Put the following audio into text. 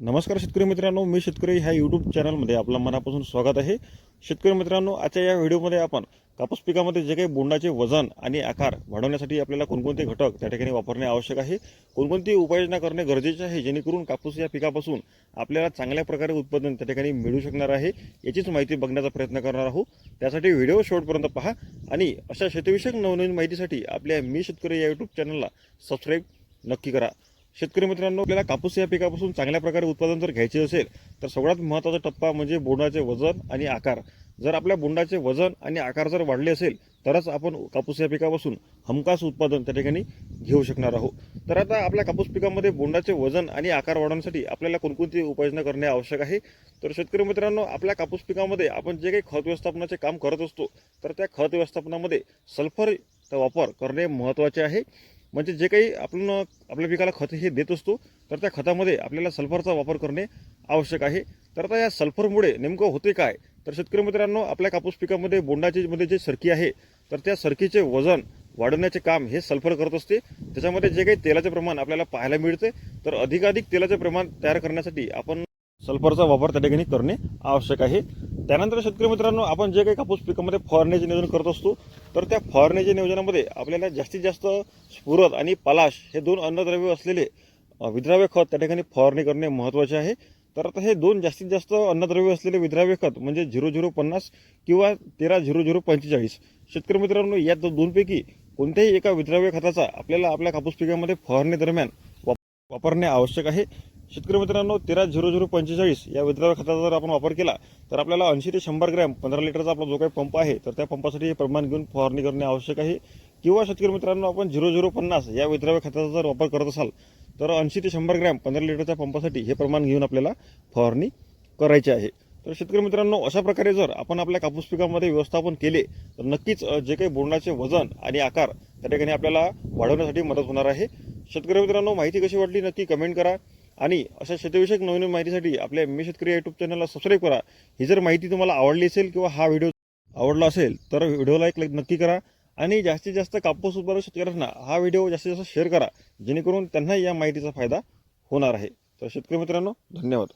नमस्कार शेतकरी मित्रांनो मी शेतकरी ह्या यूट्यूब चॅनलमध्ये आपलं मनापासून स्वागत आहे. शेतकरी मित्रांनो आजच्या या व्हिडिओमध्ये आपण कापूस पिकामध्ये जे काही बोंडाचे वजन आणि आकार वाढवण्यासाठी आपल्याला कोणकोणते घटक त्या ठिकाणी वापरणे आवश्यक आहे कोणकोणती उपाययोजना करणे गरजेचे आहे जेणेकरून कापूस या पिकापासून आपल्याला चांगल्या प्रकारे उत्पादन त्या ठिकाणी मिळू शकणार आहे याचीच माहिती बघण्याचा प्रयत्न करणार आहोत. त्यासाठी व्हिडिओ शेवटपर्यंत पहा आणि अशा शेतीविषयक नवनवीन माहितीसाठी आपल्या मी शेतकरी या यूट्यूब चॅनलला सबस्क्राईब नक्की करा. शेतकरी मित्रांनो आपल्याला कापूस या पिकापासून चांगल्या प्रकारे उत्पादन जर घ्यायचे असेल तर सगळ्यात महत्त्वाचा टप्पा म्हणजे बोंडाचे वजन आणि आकार. जर आपल्या बोंडाचे वजन आणि आकार जर वाढले असेल तरच आपण कापूस या पिकापासून हमखास उत्पादन त्या ठिकाणी घेऊ शकणार आहोत. तर आता आपल्या कापूस पिकामध्ये बोंडाचे वजन आणि आकार वाढवण्यासाठी आपल्याला कोणकोणती उपाययोजना करणे आवश्यक आहे? तर शेतकरी मित्रांनो आपल्या कापूस पिकामध्ये आपण जे काही खत व्यवस्थापनाचे काम करत असतो तर त्या खत व्यवस्थापनामध्ये सल्फरचा वापर करणे महत्त्वाचे आहे. म्हणजे जे काही आपण आपल्या पिकाला खत हे देत असतो तर त्या खतामध्ये आपल्याला सल्फरचा वापर करणे आवश्यक आहे. तर आता या सल्फरमुळे नेमकं होते काय? तर शेतकरी मित्रांनो आपल्या कापूस पिकामध्ये बोंडाची मध्ये जे सरकी आहे तर त्या सरकीचे वजन वाढवण्याचे काम हे सल्फर करत असते. त्याच्यामध्ये जे काही तेलाचे प्रमाण आपल्याला पाहायला मिळते तर अधिकाधिक तेलाचे प्रमाण तयार करण्यासाठी आपण सल्फरचा वापर त्या ठिकाणी करणे आवश्यक आहे. त्यानंतर शेतकरी मित्रांनो आपण जे काही कापूस पिकामध्ये फवारण्याचे नियोजन करत असतो तर त्या फवारण्याच्या नियोजनामध्ये आपल्याला जास्तीत जास्त स्फुरद आणि पलाश हे दोन अन्नद्रव्य असलेले विद्राव्य खत त्या ठिकाणी फवारणी करणे महत्त्वाचे आहे. तर आता हे दोन जास्तीत जास्त अन्नद्रव्य असलेले विद्राव्य खत म्हणजे झिरो झिरो पन्नास किंवा तेरा झिरो झिरो पंचेचाळीस. शेतकरी मित्रांनो या दोनपैकी कोणत्याही एका विद्राव्य खताचा आपल्याला आपल्या कापूस पिकामध्ये फवारणी दरम्यान वाप- वापरणे आवश्यक आहे. शेतकरी मित्रांनो तेरा झिरो झिरो पंचेचाळीस या विद्राव्य खताचा जर आपण वापर केला तर आपल्याला ऐंशी ते शंभर ग्रॅम पंधरा लिटरचा आपला जो काही पंप आहे तर त्या पंपासाठी हे प्रमाण घेऊन फवारणी करणे आवश्यक आहे. किंवा शेतकरी मित्रांनो आपण झिरो झिरो पन्नास या विद्राव्य खताचा जर वापर करत असाल तर ऐंशी ते शंभर ग्रॅम पंधरा लिटरच्या पंपासाठी हे प्रमाण घेऊन आपल्याला फवारणी करायची आहे. तर शेतकरी मित्रांनो अशा प्रकारे जर आपण आपल्या कापूस पिकामध्ये व्यवस्थापन केले तर नक्कीच जे काही बोंडाचे वजन आणि आकार त्या ठिकाणी आपल्याला वाढवण्यासाठी मदत होणार आहे. शेतकरी मित्रांनो माहिती कशी वाटली नक्की कमेंट करा. आणि अशा शेतीविषयक नवीन माहितीसाठी आपल्या मी शेतकरी यूट्यूब चॅनलला सबस्क्राईब करा. ही जर माहिती तुम्हाला आवडली असेल किंवा हा व्हिडिओ आवडला असेल तर व्हिडिओला एक नक्की करा आणि जास्तीत जास्त कापूस उत्पादक शेतकऱ्यांना हा व्हिडिओ जास्तीत जास्त शेअर करा. जेणेकरून त्यांना या माहितीचा फायदा होणार आहे. तर शेतकरी मित्रांनो धन्यवाद.